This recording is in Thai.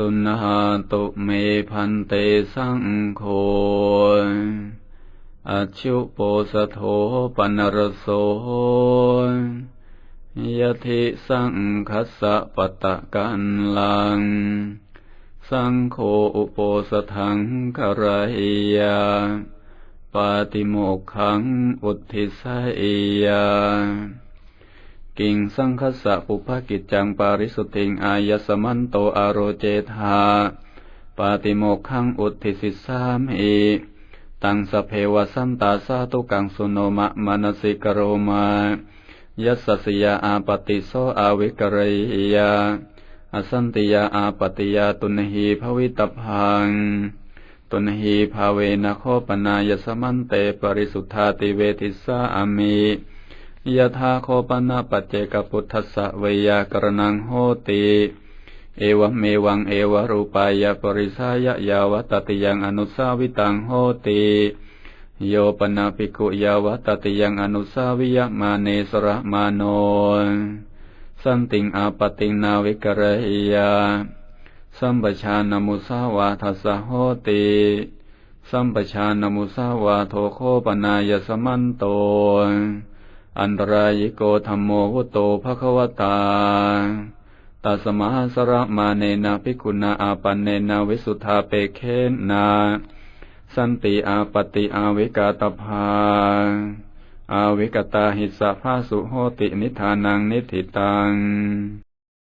สุนหาตุเมพันเตสังโฆอชุโปสโทปนรโสยติสังคัสสะปตะกันลัง สังโฆอุปสถังกรหิยาปาติโมกขังอุทิสยา กิงสังคสะปุภกิจจังปาริสุทธิงอายสมันโตอโรเจธาปาติโมกขังอุทิสิสามิตังสเพวสันตาสาตุกังสุโนมะมานสิกโรมายัสสยาอาปติโสอาวิกรยาอสันติยาอาปติยาตุนหีภวิตพังตุนหีภาเวนะโคปนายสมันเตปริสุทธาติเวทิสาอามิ ยะธาโคปนาปัจเจกพุทธัสสะเวยากรณังโหติ เอวเมวังเอวรูปายาปริสายะยาวตติยังอนุสาวิตังโหติโยปนาภิกุยาวตติยังอนุสาวิยมาเนสระมาโนสันติงอาปติงนาวิกรหิยาสัมปชานมุสาวาทัสสะโหติสัมปชานมุสาวาโทโคปนายสมันโต อันตรายโกธรรมโมวุโตภควตาตัสมาสระมาเนนาภิกุณาอาปันเนนาวิสุทธาเปเคนนา สันติอาปติอาวิกาตภาอาวิกตาหิสะภาสุโหตินิธานังนิธิตัง